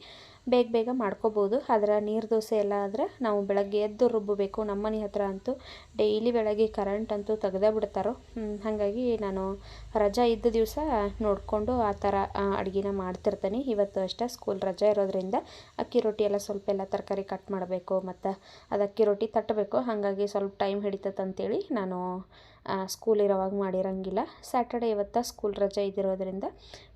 ಬೇಗ ಬೇಗ ಮಾಡ್ಕೋಬೋದು. ಆದ್ರೆ ನೀರು ದೋಸೆ ಎಲ್ಲ ಆದರೆ ನಾವು ಬೆಳಗ್ಗೆ ಎದ್ದು ರುಬ್ಬಬೇಕು. ನಮ್ಮ ಮನೆ ಹತ್ರ ಅಂತೂ ಡೈಲಿ ಬೆಳಗ್ಗೆ ಕರೆಂಟ್ ಅಂತೂ ತೆಗ್ದೇ ಬಿಡ್ತಾರೋ? ಹಾಗಾಗಿ ನಾನು ರಜಾ ಇದ್ದ ದಿವಸ ನೋಡಿಕೊಂಡು ಆ ಥರ ಅಡುಗೆನ ಮಾಡ್ತಿರ್ತೀನಿ. ಇವತ್ತು ಅಷ್ಟೇ ಸ್ಕೂಲ್ ರಜೆ ಇರೋದ್ರಿಂದ ಅಕ್ಕಿ ರೊಟ್ಟಿ ಎಲ್ಲ ಸ್ವಲ್ಪ ಎಲ್ಲ ತರಕಾರಿ ಕಟ್ ಮಾಡಬೇಕು, ಮತ್ತು ಅದು ಅಕ್ಕಿ ರೊಟ್ಟಿ ತಟ್ಟಬೇಕು. ಹಾಗಾಗಿ ಸ್ವಲ್ಪ ಟೈಮ್ ಹಿಡಿತದಂತೇಳಿ ನಾನು ಸ್ಕೂಲ್ ಇರೋವಾಗ ಮಾಡಿರಂಗಿಲ್ಲ. ಸ್ಯಾಟರ್ಡೆ ಇವತ್ತು ಸ್ಕೂಲ್ ರಜೆ ಇದ್ದಿರೋದ್ರಿಂದ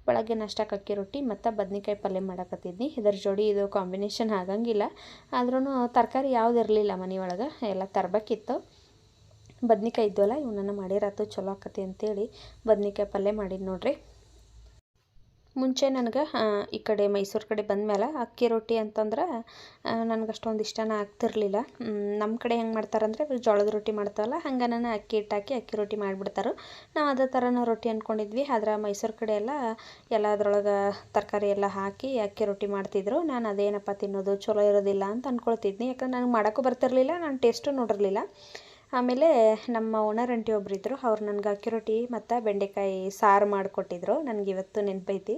ಬೆಳಗ್ಗೆ ನಾಷ್ಟಕ್ಕೆ ಅಕ್ಕಿ ರೊಟ್ಟಿ ಮತ್ತು ಬದ್ನಿಕಾಯಿ ಪಲ್ಯ ಮಾಡಕತ್ತಿದ್ನಿ. ಇದರ ಜೋಡಿ ಇದು ಕಾಂಬಿನೇಷನ್ ಆಗಂಗಿಲ್ಲ. ಆದ್ರೂ ತರಕಾರಿ ಯಾವ್ದು ಇರಲಿಲ್ಲ ಮನೆಯೊಳಗೆ ಎಲ್ಲ ತರಬೇಕಿತ್ತು. ಬದ್ನಿಕಾಯಿ ಇದ್ವಲ್ಲ, ಇವನನ್ನು ಮಾಡಿರತ್ತು ಚಲೋ ಆಕತಿ ಅಂತೇಳಿ ಬದ್ನಿಕಾಯಿ ಪಲ್ಯ ಮಾಡಿದ್ದು ನೋಡ್ರಿ. ಮುಂಚೆ ನನಗೆ ಈ ಕಡೆ ಮೈಸೂರು ಕಡೆ ಬಂದಮೇಲೆ ಅಕ್ಕಿ ರೊಟ್ಟಿ ಅಂತಂದ್ರೆ ನನಗೆ ಅಷ್ಟೊಂದು ಇಷ್ಟನ ಆಗ್ತಿರಲಿಲ್ಲ. ನಮ್ಮ ಕಡೆ ಹೆಂಗೆ ಮಾಡ್ತಾರಂದ್ರೆ ಜೋಳದ ರೊಟ್ಟಿ ಮಾಡ್ತಾವಲ್ಲ ಹಂಗೆ ನಾನು ಅಕ್ಕಿ ಇಟ್ಟಾಕಿ ಅಕ್ಕಿ ರೊಟ್ಟಿ ಮಾಡಿಬಿಡ್ತಾರೆ. ನಾವು ಅದೇ ಥರನ ರೊಟ್ಟಿ ಅಂದ್ಕೊಂಡಿದ್ವಿ ಆದ್ರೆ ಮೈಸೂರು ಕಡೆ ಎಲ್ಲ ಎಲ್ಲ ಅದ್ರೊಳಗೆ ತರಕಾರಿ ಎಲ್ಲ ಹಾಕಿ ಅಕ್ಕಿ ರೊಟ್ಟಿ ಮಾಡ್ತಿದ್ರು. ನಾನು ಅದೇನಪ್ಪ ತಿನ್ನೋದು, ಚಲೋ ಇರೋದಿಲ್ಲ ಅಂತ ಅಂದ್ಕೊಳ್ತಿದ್ನಿ ಯಾಕಂದ್ರೆ ನನಗೆ ಮಾಡೋಕ್ಕೂ ಬರ್ತಿರಲಿಲ್ಲ, ನಾನು ಟೇಸ್ಟು ನೋಡಿರಲಿಲ್ಲ. ಆಮೇಲೆ ನಮ್ಮ ಓನರ್ ಅಂಟಿ ಒಬ್ರು ಇದ್ದರು ಅವ್ರು ನನಗೆ ಅಕ್ಕಿ ರೊಟ್ಟಿ ಮತ್ತು ಬೆಂಡೆಕಾಯಿ ಸಾರು ಮಾಡಿಕೊಟ್ಟಿದ್ರು. ನನಗೆ ಇವತ್ತು ನೆನಪೈತಿ.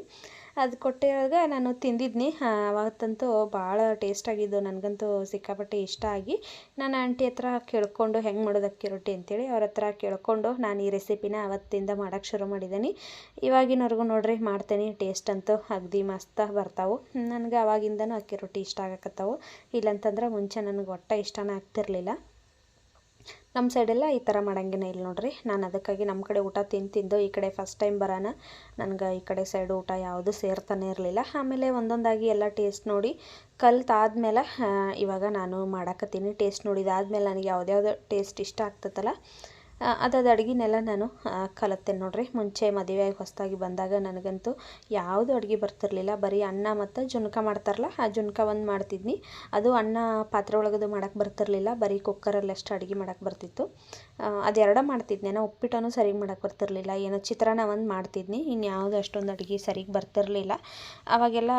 ಅದು ಕೊಟ್ಟಿರುವಾಗ ನಾನು ತಿಂದಿದ್ನಿ. ಅವತ್ತಂತೂ ಭಾಳ ಟೇಸ್ಟಾಗಿದ್ದು ನನಗಂತೂ ಸಿಕ್ಕಾಪಟ್ಟೆ ಇಷ್ಟ ಆಗಿ ನಾನು ಆಂಟಿ ಹತ್ರ ಕೇಳ್ಕೊಂಡು ಹೆಂಗೆ ಮಾಡೋದು ಅಕ್ಕಿ ರೊಟ್ಟಿ ಅಂತೇಳಿ ಅವ್ರ ಹತ್ರ ಕೇಳ್ಕೊಂಡು ನಾನು ಈ ರೆಸಿಪಿನ ಅವತ್ತಿಂದ ಮಾಡೋಕ್ಕೆ ಶುರು ಮಾಡಿದ್ದೀನಿ ಇವಾಗಿನವರೆಗೂ ನೋಡ್ರಿ ಮಾಡ್ತೇನೆ. ಟೇಸ್ಟ್ ಅಂತೂ ಅಗ್ದಿ ಮಸ್ತ ಬರ್ತಾವೆ. ನನಗೆ ಅವಾಗಿಂದನೂ ಅಕ್ಕಿ ರೊಟ್ಟಿ ಇಷ್ಟ ಆಗಕತ್ತಾವು. ಇಲ್ಲಂತಂದ್ರೆ ಮುಂಚೆ ನನಗೆ ಒಟ್ಟ ಇಷ್ಟನೇ ಆಗ್ತಿರ್ಲಿಲ್ಲ. ನಮ್ಮ ಸೈಡೆಲ್ಲ ಈ ಥರ ಮಾಡೋಂಗೇನ ಇಲ್ಲ ನೋಡ್ರಿ. ನಾನು ಅದಕ್ಕಾಗಿ ನಮ್ಮ ಕಡೆ ಊಟ ತಿಂದು ತಿಂದು ಈ ಕಡೆ ಫಸ್ಟ್ ಟೈಮ್ ಬರೋಣ ನನಗೆ ಈ ಕಡೆ ಸೈಡ್ ಊಟ ಯಾವುದು ಸೇರ್ತಾನೆ ಇರಲಿಲ್ಲ. ಆಮೇಲೆ ಒಂದೊಂದಾಗಿ ಎಲ್ಲ ಟೇಸ್ಟ್ ನೋಡಿ ಕಲ್ತಾದ್ಮೇಲೆ ಇವಾಗ ನಾನು ಮಾಡಾಕತ್ತೀನಿ. ಟೇಸ್ಟ್ ನೋಡಿದಾದ್ಮೇಲೆ ನನಗೆ ಯಾವುದ್ಯಾವ್ದು ಟೇಸ್ಟ್ ಇಷ್ಟ ಆಗ್ತದಲ್ಲ ಅದಾದ ಅಡುಗೆನೆಲ್ಲ ನಾನು ಕಲತ್ತೇನೆ ನೋಡ್ರಿ. ಮುಂಚೆ ಮದುವೆಯಾಗಿ ಹೊಸದಾಗಿ ಬಂದಾಗ ನನಗಂತೂ ಯಾವುದು ಅಡುಗೆ ಬರ್ತಿರ್ಲಿಲ್ಲ. ಬರೀ ಅನ್ನ ಮತ್ತು ಜುನ್ಕ ಮಾಡ್ತಾರಲ್ಲ, ಆ ಜುನ್ಕ ಒಂದು ಮಾಡ್ತಿದ್ನಿ. ಅದು ಅನ್ನ ಪಾತ್ರೆ ಒಳಗದು ಮಾಡೋಕ್ಕೆ ಬರ್ತಿರ್ಲಿಲ್ಲ. ಬರೀ ಕುಕ್ಕರಲ್ಲಿ ಅಷ್ಟು ಅಡುಗೆ ಮಾಡೋಕ್ಕೆ ಬರ್ತಿತ್ತು. ಅದೆರಡ ಮಾಡ್ತಿದ್ನೇನೋ ಉಪ್ಪಿಟ್ಟನೂ ಸರಿಗೆ ಮಾಡೋಕ್ಕೆ ಬರ್ತಿರ್ಲಿಲ್ಲ. ಏನೋ ಚಿತ್ರಾನ್ನ ಒಂದು ಮಾಡ್ತಿದ್ನಿ. ಇನ್ಯಾವುದು ಅಷ್ಟೊಂದು ಅಡುಗೆ ಸರಿಗೆ ಬರ್ತಿರಲಿಲ್ಲ. ಅವಾಗೆಲ್ಲ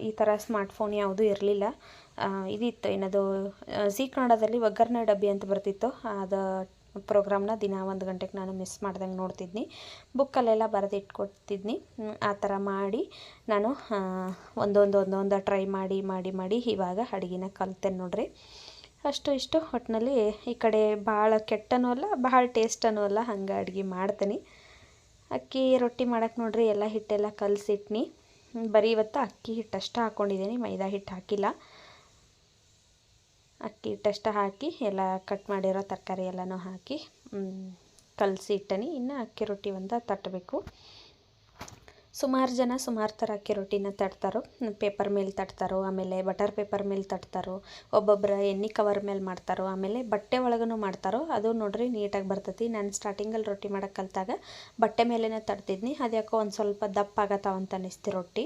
ಈ ಥರ ಸ್ಮಾರ್ಟ್ಫೋನ್ ಯಾವುದೂ ಇರಲಿಲ್ಲ. ಇದಿತ್ತು. ಏನದು ಸಿ ಕನ್ನಡದಲ್ಲಿ ಒಗ್ಗರಣೆ ಡಬ್ಬಿ ಅಂತ ಬರ್ತಿತ್ತು. ಅದು ಪ್ರೋಗ್ರಾಮ್ನ ದಿನ ಒಂದು ಗಂಟೆಗೆ ನಾನು ಮಿಸ್ ಮಾಡ್ದಂಗೆ ನೋಡ್ತಿದ್ನಿ. ಬುಕ್ಕಲ್ಲೆಲ್ಲ ಬರೆದಿಟ್ಕೊಡ್ತಿದ್ನಿ. ಆ ಥರ ಮಾಡಿ ನಾನು ಒಂದೊಂದು ಒಂದೊಂದು ಟ್ರೈ ಮಾಡಿ ಮಾಡಿ ಮಾಡಿ ಇವಾಗ ಅಡುಗೆನ ಕಲ್ತೇನೆ ನೋಡ್ರಿ. ಅಷ್ಟು ಇಷ್ಟು ಒಟ್ಟಿನಲ್ಲಿ ಈ ಕಡೆ ಭಾಳ ಕೆಟ್ಟನೂ ಅಲ್ಲ, ಭಾಳ ಟೇಸ್ಟನೂ ಅಲ್ಲ, ಹಂಗೆ ಅಡುಗೆ ಮಾಡ್ತೀನಿ. ಅಕ್ಕಿ ರೊಟ್ಟಿ ಮಾಡೋಕೆ ನೋಡ್ರಿ, ಎಲ್ಲ ಹಿಟ್ಟೆಲ್ಲ ಕಲಸಿಟ್ನಿ. ಬರೀ ಇವತ್ತು ಅಕ್ಕಿ ಹಿಟ್ಟಷ್ಟು ಹಾಕ್ಕೊಂಡಿದ್ದೀನಿ ಮೈದಾ ಹಿಟ್ಟು ಹಾಕಿಲ್ಲ. ಅಕ್ಕಿ ಹಿಟ್ಟಷ್ಟು ಹಾಕಿ, ಎಲ್ಲ ಕಟ್ ಮಾಡಿರೋ ತರಕಾರಿ ಎಲ್ಲನೂ ಹಾಕಿ ಕಲಸಿ ಇಟ್ಟನಿ. ಇನ್ನು ಅಕ್ಕಿ ರೊಟ್ಟಿ ಒಂದು ತಟ್ಟಬೇಕು. ಸುಮಾರು ಜನ ಸುಮಾರು ಥರ ಅಕ್ಕಿ ರೊಟ್ಟಿನ ತಟ್ತಾರೋ. ಪೇಪರ್ ಮೇಲೆ ತಟ್ತಾರೋ, ಆಮೇಲೆ ಬಟರ್ ಪೇಪರ್ ಮೇಲೆ ತಟ್ತಾರೋ ಒಬ್ಬೊಬ್ಬರ ಎಣ್ಣೆ ಕವರ್ ಮೇಲೆ ಮಾಡ್ತಾರೋ, ಆಮೇಲೆ ಬಟ್ಟೆ ಒಳಗೂ ಮಾಡ್ತಾರೋ. ಅದು ನೋಡ್ರಿ ನೀಟಾಗಿ ಬರ್ತೈತಿ. ನಾನು ಸ್ಟಾರ್ಟಿಂಗಲ್ಲಿ ರೊಟ್ಟಿ ಮಾಡೋಕ್ಕೆ ಕಲಿತಾಗ ಬಟ್ಟೆ ಮೇಲೇ ತಟ್ತಿದ್ನಿ. ಅದ್ಯಾಕೋ ಒಂದು ಸ್ವಲ್ಪ ದಪ್ಪ ಆಗತ್ತಾವ ಅಂತ ಅನ್ನಿಸ್ತಿ ರೊಟ್ಟಿ.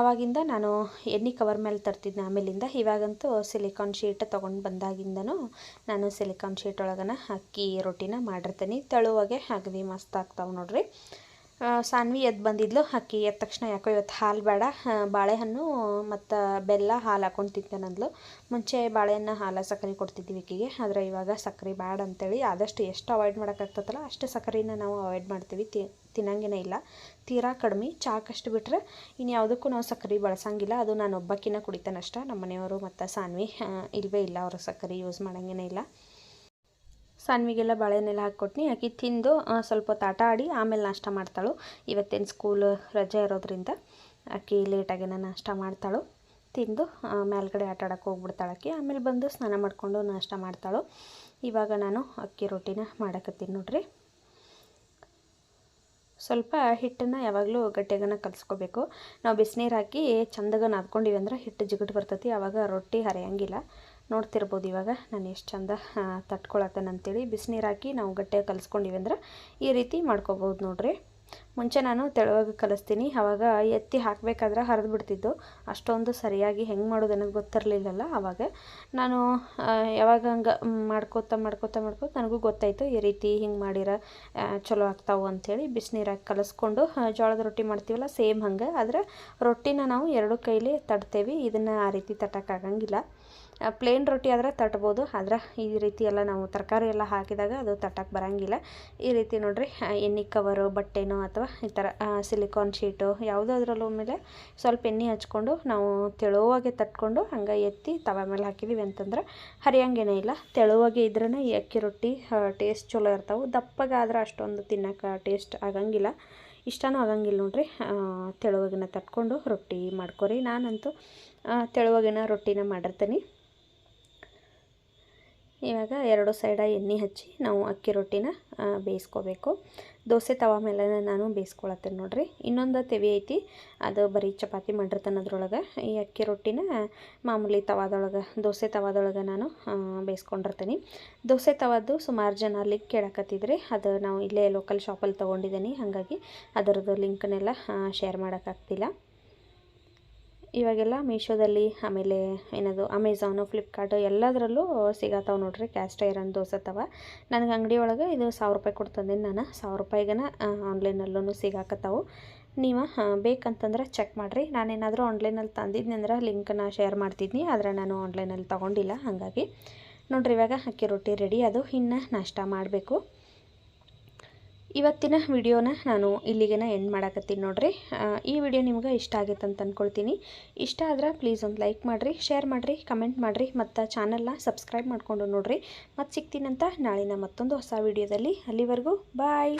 ಆವಾಗಿಂದ ನಾನು ಎಣ್ಣೆ ಕವರ್ ಮೇಲೆ ತರ್ತಿದ್ದೆ ಆಮೇಲಿಂದ ಇವಾಗಂತೂ ಸಿಲಿಕಾನ್ ಶೀಟ್ ತೊಗೊಂಡು ಬಂದಾಗಿಂದನೂ ನಾನು ಸಿಲಿಕಾನ್ ಶೀಟ್ ಒಳಗನ ಅಕ್ಕಿ ರೊಟ್ಟಿನ ಮಾಡಿರ್ತೀನಿ. ತೆಳುವಾಗೆ ಅಗದಿ ಮಸ್ತ್ ಆಗ್ತಾವೆ ನೋಡ್ರಿ. ಸಾನ್ವಿ ಎದ್ದು ಬಂದಿದ್ಲು. ಅಕ್ಕಿ ಎದ್ದ ತಕ್ಷಣ ಯಾಕೋ ಇವತ್ತು ಹಾಲು ಬೇಡ. ಬಾಳೆಹಣ್ಣು ಮತ್ತು ಬೆಲ್ಲ ಹಾಲು ಹಾಕೊಂಡು ತಿಂತೇನಂದ್ಲು ಮುಂಚೆ ಬಾಳೆಹಣ್ಣು ಹಾಲು ಸಕ್ಕರೆ ಕೊಡ್ತಿದ್ವಿ ಅಕ್ಕಿಗೆ. ಆದರೆ ಇವಾಗ ಸಕ್ಕರೆ ಬೇಡ ಅಂತೇಳಿ ಆದಷ್ಟು ಎಷ್ಟು ಅವಾಯ್ಡ್ ಮಾಡೋಕ್ಕಾಗ್ತದಲ್ಲ ಅಷ್ಟು ಸಕ್ಕರೆನ ನಾವು ಅವಾಯ್ಡ್ ಮಾಡ್ತೀವಿ. ತಿ ತಿನ್ನಂಗೇ ಇಲ್ಲ. ತೀರಾ ಕಡಿಮೆ. ಚಾಕಷ್ಟು ಬಿಟ್ಟರೆ ಇನ್ಯಾವುದಕ್ಕೂ ನಾವು ಸಕ್ಕರೆ ಬಳಸಂಗಿಲ್ಲ. ಅದು ನಾನು ಒಬ್ಬಕ್ಕಿನ ಕುಡಿತಾನಷ್ಟ. ನಮ್ಮ ಮನೆಯವರು ಮತ್ತು ಸಾನ್ವಿ ಇಲ್ಲವೇ ಇಲ್ಲ ಅವರು ಸಕ್ಕರೆ ಯೂಸ್ ಮಾಡೋಂಗೇನೇ ಇಲ್ಲ. ಸಾನ್ವಿಗೆಲ್ಲ ಹಾಕಿ ಹಾಕ್ಕೊಟ್ನಿ. ಆಕೆ ತಿಂದು ಸ್ವಲ್ಪ ಹೊತ್ತು ಆಟ ಆಡಿ ಆಮೇಲೆ ನಾಷ್ಟ ಮಾಡ್ತಾಳು. ಇವತ್ತೇನು ಸ್ಕೂಲ್ ರಜೆ ಇರೋದ್ರಿಂದ ಆಕೆ ಲೇಟಾಗೇನ ನಾಷ್ಟ ಮಾಡ್ತಾಳು. ತಿಂದು ಮೇಲ್ಗಡೆ ಆಟ ಆಡೋಕೆ ಹೋಗ್ಬಿಡ್ತಾಳೆ ಆಮೇಲೆ ಬಂದು ಸ್ನಾನ ಮಾಡಿಕೊಂಡು ನಾಷ್ಟ ಮಾಡ್ತಾಳು. ಇವಾಗ ನಾನು ಅಕ್ಕಿ ರೊಟ್ಟಿನ ಮಾಡಕತ್ತೀನಿ ನೋಡ್ರಿ. ಸ್ವಲ್ಪ ಹಿಟ್ಟನ್ನು ಯಾವಾಗಲೂ ಗಟ್ಟಿಯಾಗನ ಕಲಿಸ್ಕೋಬೇಕು. ನಾವು ಬಿಸಿನೀರು ಹಾಕಿ ಚಂದಗ ನಾದ್ಕೊಂಡಿವಿ ಅಂದ್ರೆ ಹಿಟ್ಟು ಜಿಗಟ್ ಬರ್ತೈತಿ. ಆವಾಗ ರೊಟ್ಟಿ ಹರಿಯಂಗಿಲ್ಲ. ನೋಡ್ತಿರ್ಬೋದು ಇವಾಗ. ನಾನು ಎಷ್ಟು ಚಂದ ತಟ್ಕೊಳತ್ತೇನಂತೇಳಿ ಬಿಸಿನೀರು ಹಾಕಿ ನಾವು ಗಟ್ಟಿಯಾಗಿ ಕಲಿಸ್ಕೊಂಡಿವಿ ಅಂದ್ರೆ ಈ ರೀತಿ ಮಾಡ್ಕೋಬೋದು ನೋಡ್ರಿ. ಮುಂಚೆ ನಾನು ತೆಳುವಾಗಿ ಕಲಿಸ್ತೀನಿ. ಆವಾಗ ಎತ್ತಿ ಹಾಕಬೇಕಾದ್ರೆ ಹರಿದು ಬಿಡ್ತಿದ್ದು ಅಷ್ಟೊಂದು ಸರಿಯಾಗಿ ಹೆಂಗೆ ಮಾಡೋದು ಅನ್ನೋದು ಗೊತ್ತಿರಲಿಲ್ಲಲ್ಲ ಆವಾಗ ನಾನು ಯಾವಾಗ ಹಂಗೆ ಮಾಡ್ಕೋತಾ ಮಾಡ್ಕೋತಾ ಮಾಡ್ಕೋತ ನನಗೂ ಗೊತ್ತಾಯಿತು ಈ ರೀತಿ ಹಿಂಗೆ ಮಾಡಿರ ಚಲೋ ಆಗ್ತಾವು ಅಂಥೇಳಿ ಬಿಸಿನೀರಾಗಿ ಕಲಿಸ್ಕೊಂಡು ಆ, ಜೋಳದ ರೊಟ್ಟಿ ಮಾಡ್ತೀವಲ್ಲ ಸೇಮ್ ಹಂಗೆ. ಆದರೆ ರೊಟ್ಟಿನ ನಾವು ಎರಡು ಕೈಲಿ ತಡ್ತೇವೆ ಇದನ್ನು ಆ ರೀತಿ ತಟ್ಟೋಕ್ಕಾಗಂಗಿಲ್ಲ ಪ್ಲೇನ್ ರೊಟ್ಟಿ ಆದರೆ ತಟ್ಬೋದು. ಆದ್ರೆ ಈ ರೀತಿ ಎಲ್ಲ ನಾವು ತರಕಾರಿ ಎಲ್ಲ ಹಾಕಿದಾಗ ಅದು ತಟ್ಟಕ್ಕೆ ಬರೋಂಗಿಲ್ಲ. ಈ ರೀತಿ ನೋಡಿರಿ ಎಣ್ಣೆ ಕವರು ಬಟ್ಟೆನೋ ಅಥವಾ ಈ ಥರ ಸಿಲಿಕಾನ್ ಶೀಟು ಯಾವುದಾದ್ರಲ್ಲೂ ಮೇಲೆ ಸ್ವಲ್ಪ ಎಣ್ಣೆ ಹಚ್ಕೊಂಡು ನಾವು ತೆಳುವಾಗೆ ತಟ್ಕೊಂಡು ಹಂಗೆ ಎತ್ತಿ ತವ ಮೇಲೆ ಹಾಕಿದ್ದೀವಿ ಅಂತಂದ್ರೆ ಹರಿಯಂಗೇನೇ ಇಲ್ಲ. ತೆಳುವಾಗೆ ಇದ್ರೇ ಈ ಅಕ್ಕಿ ರೊಟ್ಟಿ ಟೇಸ್ಟ್ ಚಲೋ ಇರ್ತಾವೆ. ದಪ್ಪಗಾದ್ರೆ ಅಷ್ಟೊಂದು ತಿನ್ನೋಕೆ ಟೇಸ್ಟ್ ಆಗಂಗಿಲ್ಲ. ಇಷ್ಟನೂ ಆಗಂಗಿಲ್ಲ ನೋಡಿರಿ. ತೆಳುವಾಗಿನ ತಟ್ಕೊಂಡು ರೊಟ್ಟಿ ಮಾಡ್ಕೊರಿ. ನಾನಂತೂ ತೆಳುವಾಗಿನ ರೊಟ್ಟಿನ ಮಾಡಿರ್ತೀನಿ. ಇವಾಗ ಎರಡು ಸೈಡ ಎಣ್ಣೆ ಹಚ್ಚಿ ನಾವು ಅಕ್ಕಿ ರೊಟ್ಟಿನ ಬೇಯಿಸ್ಕೋಬೇಕು. ದೋಸೆ ತವ ಮೇಲೆ ನಾನು ಬೇಯಿಸ್ಕೊಳತ್ತೇನೆ ನೋಡಿರಿ. ಇನ್ನೊಂದು ತೆವಿ ಐತಿ, ಅದು ಬರೀ ಚಪಾತಿ ಮಾಡಿರ್ತಾನೆ ಅದ್ರೊಳಗೆ ಈ ಅಕ್ಕಿ ರೊಟ್ಟಿನ ಮಾಮೂಲಿ ತವಾದೊಳಗೆ, ದೋಸೆ ತವಾದೊಳಗೆ ನಾನು ಬೇಯಿಸ್ಕೊಂಡಿರ್ತೀನಿ. ದೋಸೆ ತವಾದು ಸುಮಾರು ಜನ ಲಿಂಕ್ ಕೇಳಕತ್ತಿದ್ರಿ. ಅದು ನಾವು ಇಲ್ಲೇ ಲೋಕಲ್ ಶಾಪಲ್ಲಿ ತೊಗೊಂಡಿದ್ದೀನಿ. ಹಾಗಾಗಿ ಅದರದ್ದು ಲಿಂಕ್ನೆಲ್ಲ ಶೇರ್ ಮಾಡೋಕ್ಕಾಗ್ತಿಲ್ಲ ಇವಾಗೆಲ್ಲ ಮೀಶೋದಲ್ಲಿ, ಆಮೇಲೆ ಏನದು ಅಮೆಝಾನು ಫ್ಲಿಪ್ಕಾರ್ಟು ಎಲ್ಲದರಲ್ಲೂ ಸಿಗತ್ತಾವೆ ನೋಡ್ರಿ ಕ್ಯಾಸ್ಟ್ ಐರನ್ ದೋಸೆ ತವ ನನಗೆ ಅಂಗಡಿ ಒಳಗೆ ಇದು ಸಾವಿರ ರೂಪಾಯಿ ಕೊಟ್ಟು ತಂದೀನಿ ನಾನು. ಸಾವಿರ ರೂಪಾಯಿಗನ ಆನ್ಲೈನಲ್ಲೂ ಸಿಗಾಕತ್ತಾವು. ನೀವು ಬೇಕಂತಂದ್ರೆ ಚೆಕ್ ಮಾಡಿರಿ. ನಾನೇನಾದರೂ ಆನ್ಲೈನಲ್ಲಿ ತಂದಿದ್ನಿ ಅಂದ್ರೆ ಲಿಂಕನ್ನ ಶೇರ್ ಮಾಡ್ತಿದ್ನಿ, ಆದರೆ ನಾನು ಆನ್ಲೈನಲ್ಲಿ ತೊಗೊಂಡಿಲ್ಲ, ಹಾಗಾಗಿ. ನೋಡ್ರಿ ಇವಾಗ ಅಕ್ಕಿ ರೊಟ್ಟಿ ರೆಡಿ ಅದು ಇನ್ನು ನಾಷ್ಟ ಮಾಡಬೇಕು. ಇವತ್ತಿನ ವಿಡಿಯೋನ ನಾನು ಇಲ್ಲಿಗೆನ ಎಂಡ್ ಮಾಡಕತ್ತೀನಿ ನೋಡ್ರಿ. ಈ ವಿಡಿಯೋ ನಿಮ್ಗೆ ಇಷ್ಟ ಆಗೈತೆ ಅಂತ ಅಂದ್ಕೊಳ್ತೀನಿ ಇಷ್ಟ ಆದ್ರೆ ಪ್ಲೀಸ್ ಒಂದು ಲೈಕ್ ಮಾಡಿರಿ ಶೇರ್ ಮಾಡಿರಿ ಕಮೆಂಟ್ ಮಾಡಿರಿ, ಮತ್ತು ಚಾನಲ್ನ ಸಬ್ಸ್ಕ್ರೈಬ್ ಮಾಡಿಕೊಂಡು ನೋಡಿರಿ. ಮತ್ತು ಸಿಗ್ತೀನಂತ ನಾಳಿನ ಮತ್ತೊಂದು ಹೊಸ ವಿಡಿಯೋದಲ್ಲಿ ಅಲ್ಲಿವರೆಗೂ ಬಾಯ್